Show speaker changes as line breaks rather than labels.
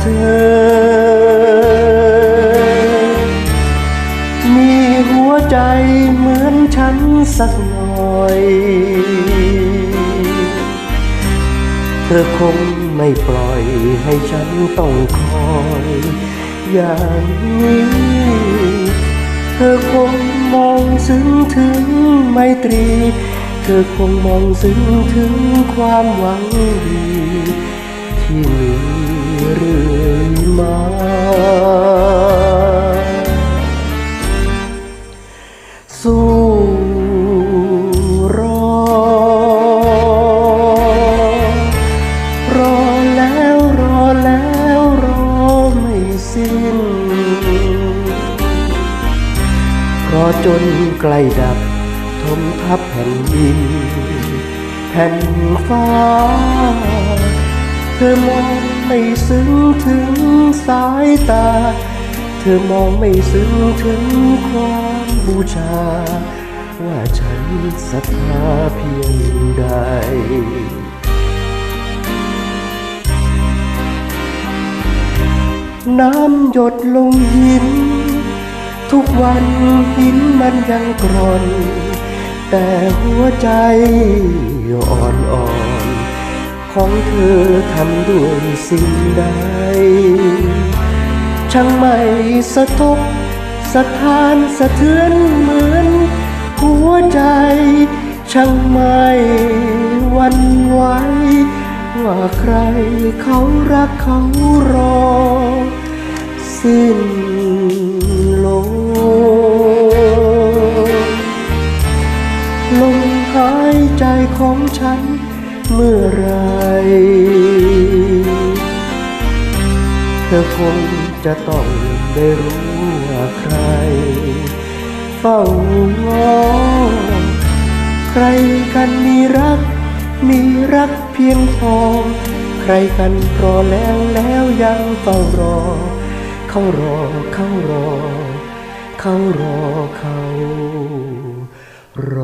เธอ มีหัวใจเหมือนฉันสักหน่อย เธอคงไม่ปล่อยให้ฉันต้องคอย อย่างนี้ เธอคงมองซึ้งถึงไมตรีเธอคงมองซึ้งถึงความหวังดีที่มี มา สู้รอ รอแล้วรอแล้วรอไม่สิ้นรอจนใกล้ดับทมทับแผ่นดิน แผ่นฟ้า เธอมองไม่ซึ้งถึงสายตา เธอมองไม่ซึ้งถึงความบูชา ว่าฉันศรัทธาเพียงใดน้ำหยดลงหิน ทุกวันหินมันยังกร่อน แต่หัวใจอ่อนๆ ของเธอทำด้วยสิ่งใด ช่างไม่สะทกสะท้านสะเทือนเหมือนหัวใจ ช่างไม่หวันไหวว่าใครเขารักเขารอ สิ้นลมลมหายใจของฉัน เมื่อไรเธอคงจะต้องได้รู้ว่าใคร เฝ้างอใครกันมีรัก มีรักเพียงพอ ใครกันรอแล้วแล้วยังเฝ้ารอ เขารอเขารอ เขารอเขารอ